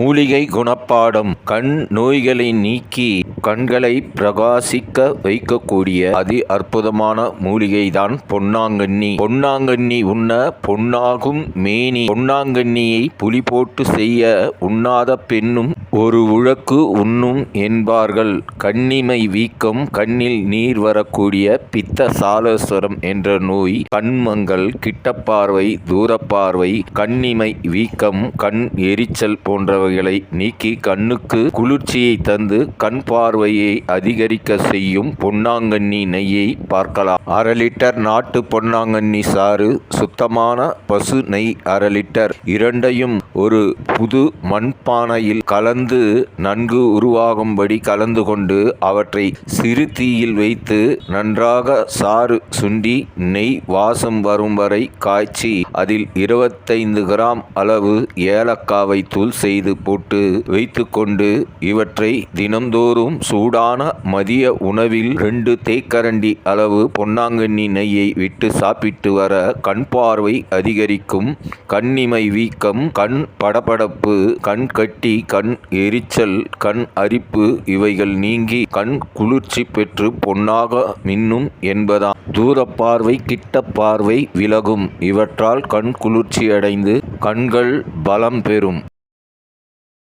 மூலிகை குணப்பாடம் கண் நோய்களை நீக்கி கண்களை பிரகாசிக்க வைக்கக்கூடிய அதி அற்புதமான மூலிகை தான் பொன்னாங்கண்ணி. பொன்னாங்கண்ணி உண்ண பொன்னாகும் மேனி. பொன்னாங்கண்ணியை புலி போட்டு செய்ய உண்ணாத பெண்ணும் ஒரு உழக்கு உண்ணும் என்பார்கள். கண்ணிமை வீக்கம் கண்ணில் நீர் வரக்கூடிய பித்த சாலஸ்வரம் என்ற நோய் கண்மங்கள் கிட்டப்பார்வை தூரப்பார்வை கண்ணிமை வீக்கம் கண் எரிச்சல் போன்றவை போன்றவைகளை நீக்கி கண்ணுக்கு குளிர்ச்சியை தந்து கண் பார்வையை அதிகரிக்க செய்யும் பொன்னாங்கண்ணி நெய்யை பார்க்கலாம். அரை லிட்டர் நாட்டு பொன்னாங்கண்ணி சாறு சுத்தமான பசு நெய் அரை லிட்டர் இரண்டையும் ஒரு புது மண்பானையில் கலந்து நன்கு உருவாகும்படி கலந்து கொண்டு அவற்றை சிறு தீயில் வைத்து நன்றாக சாறு சுண்டி நெய் வாசம் வரும் வரை காய்ச்சி அதில் இருபத்தைந்து கிராம் அளவு ஏலக்காவை தூள் செய்து போட்டு வைத்துக்கொண்டு இவற்றை தினந்தோறும் சூடான மதிய உணவில் ரெண்டு தேக்கரண்டி அளவு பொன்னாங்கண்ணி நெய்யை விட்டு சாப்பிட்டு வர கண் பார்வை அதிகரிக்கும் கண்ணிமை வீக்கம் கண் படபடப்பு கண் கட்டி கண் எரிச்சல் கண் அரிப்பு இவைகள் நீங்கி கண் குளிர்ச்சி பெற்று பொன்னாக மின்னும் என்பதாம். தூரப்பார்வை கிட்ட பார்வை விலகும். இவற்றால் கண் குளிர்ச்சியடைந்து கண்கள் பலம் பெறும்.